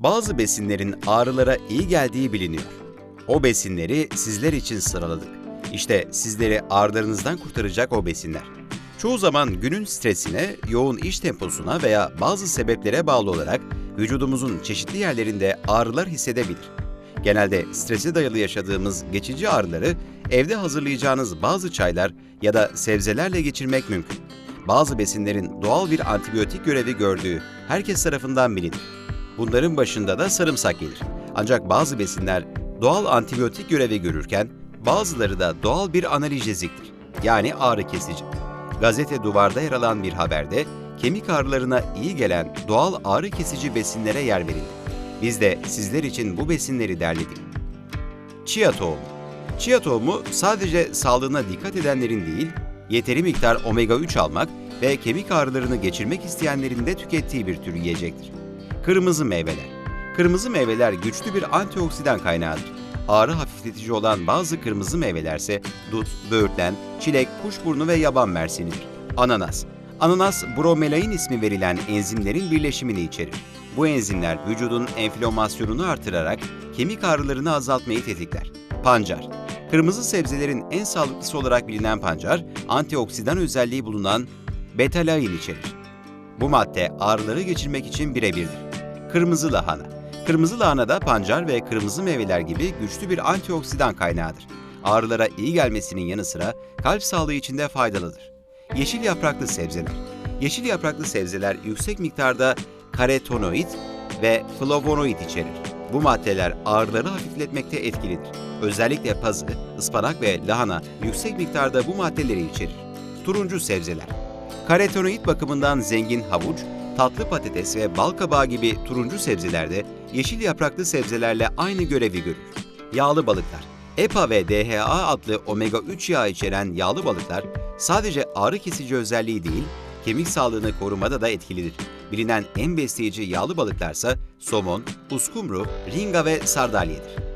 Bazı besinlerin ağrılara iyi geldiği biliniyor. O besinleri sizler için sıraladık. İşte sizleri ağrılarınızdan kurtaracak o besinler. Çoğu zaman günün stresine, yoğun iş temposuna veya bazı sebeplere bağlı olarak vücudumuzun çeşitli yerlerinde ağrılar hissedebilir. Genelde strese dayalı yaşadığımız geçici ağrıları evde hazırlayacağınız bazı çaylar ya da sebzelerle geçirmek mümkün. Bazı besinlerin doğal bir antibiyotik görevi gördüğü herkes tarafından bilinir. Bunların başında da sarımsak gelir. Ancak bazı besinler doğal antibiyotik görevi görürken bazıları da doğal bir analjeziktir. Yani ağrı kesici. Gazete Duvar'da yer alan bir haberde kemik ağrılarına iyi gelen doğal ağrı kesici besinlere yer verildi. Biz de sizler için bu besinleri derledik. Chia tohumu. Chia tohumu sadece sağlığına dikkat edenlerin değil, yeteri miktar omega-3 almak ve kemik ağrılarını geçirmek isteyenlerin de tükettiği bir tür yiyecektir. Kırmızı meyveler. Kırmızı meyveler güçlü bir antioksidan kaynağıdır. Ağrı hafifletici olan bazı kırmızı meyvelerse dut, böğürtlen, çilek, kuşburnu ve yaban mersinidir. Ananas. Ananas bromelain ismi verilen enzimlerin birleşimini içerir. Bu enzimler vücudun enflamasyonunu artırarak kemik ağrılarını azaltmayı tetikler. Pancar. Kırmızı sebzelerin en sağlıklısı olarak bilinen pancar, antioksidan özelliği bulunan betalain içerir. Bu madde ağrıları geçirmek için birebirdir. Kırmızı lahana. Kırmızı lahana da pancar ve kırmızı meyveler gibi güçlü bir antioksidan kaynağıdır. Ağrılara iyi gelmesinin yanı sıra kalp sağlığı için de faydalıdır. Yeşil yapraklı sebzeler. Yeşil yapraklı sebzeler yüksek miktarda karotenoid ve flavonoid içerir. Bu maddeler ağrıları hafifletmekte etkilidir. Özellikle pazı, ıspanak ve lahana yüksek miktarda bu maddeleri içerir. Turuncu sebzeler. Karotenoid bakımından zengin havuç, tatlı patates ve bal kabağı gibi turuncu sebzelerde yeşil yapraklı sebzelerle aynı görevi görür. Yağlı balıklar. EPA ve DHA adlı omega-3 yağ içeren yağlı balıklar sadece ağrı kesici özelliği değil, kemik sağlığını korumada da etkilidir. Bilinen en besleyici yağlı balıklarsa somon, uskumru, ringa ve sardalyedir.